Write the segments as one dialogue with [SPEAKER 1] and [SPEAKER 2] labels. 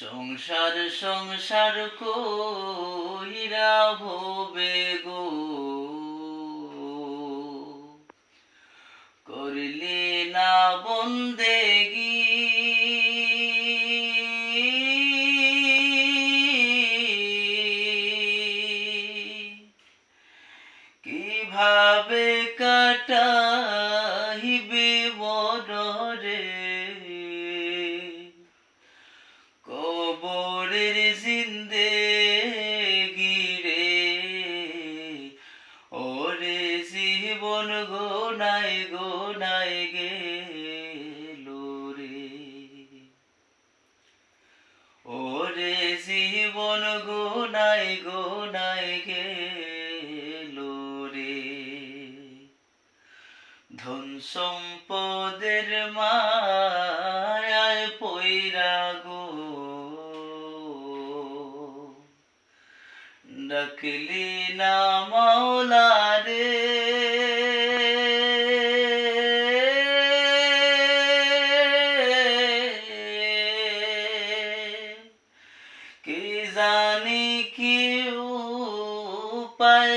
[SPEAKER 1] সংসার সংসার কইরা ভবে গো। করলে না বন্দেগি কীভাবে কাটাইবে বদরে কবরের ধন সম্পদের মায়ায় পইরা গো। ডাকলি না মাওলা রে কি জানি কি উপায়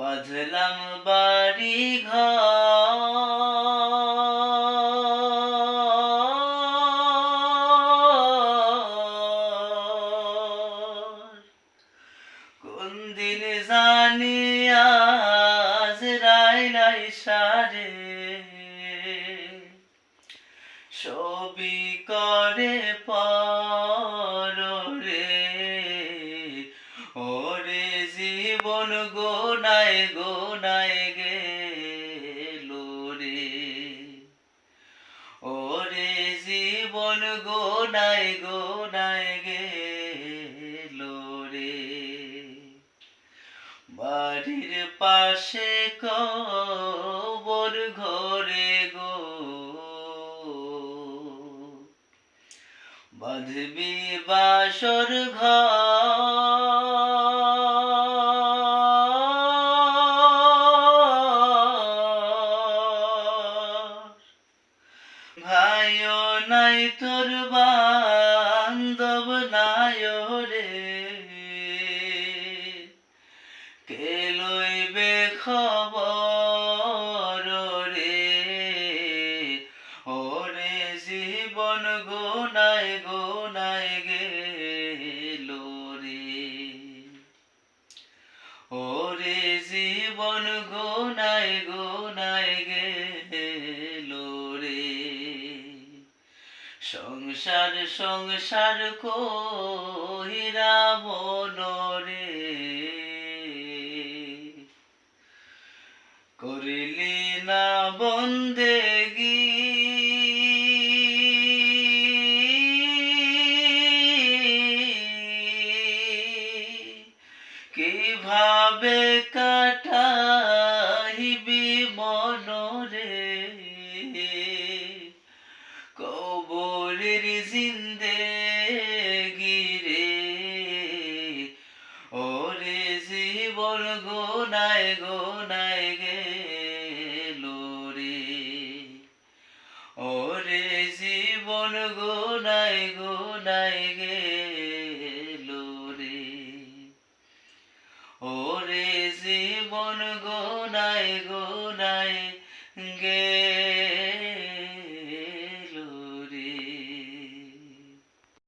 [SPEAKER 1] বাঁধলাম বাড়ি কোন দিন জানি আজ রাইলাই সারে। ছবি করে পর জীবন গোনায় গোনায় গেল রে। ওরে জীবন গোনায় গোনায় গেল রে। বাড়ির পাশে কবর ঘরে গো। বাঁধবি বাসর ঘর ভাইও নাই তোর বান্ধব নাই রে। কে লইবে খবর রে? ওরে জীবন গোনায় গোনায় গেল রে। ওরে জীবন গোনায় গোনায় সংসার সংসার কহিরা মনরে। করিলি না বন্দেগি কীভাবে কাটাইবি কবরের জিন্দে গিরে ওরে জীবন গোনায় গোনায় গেল রে ওরে জীবন গোনায় গোনায় গেল রে ওরে জীবন গো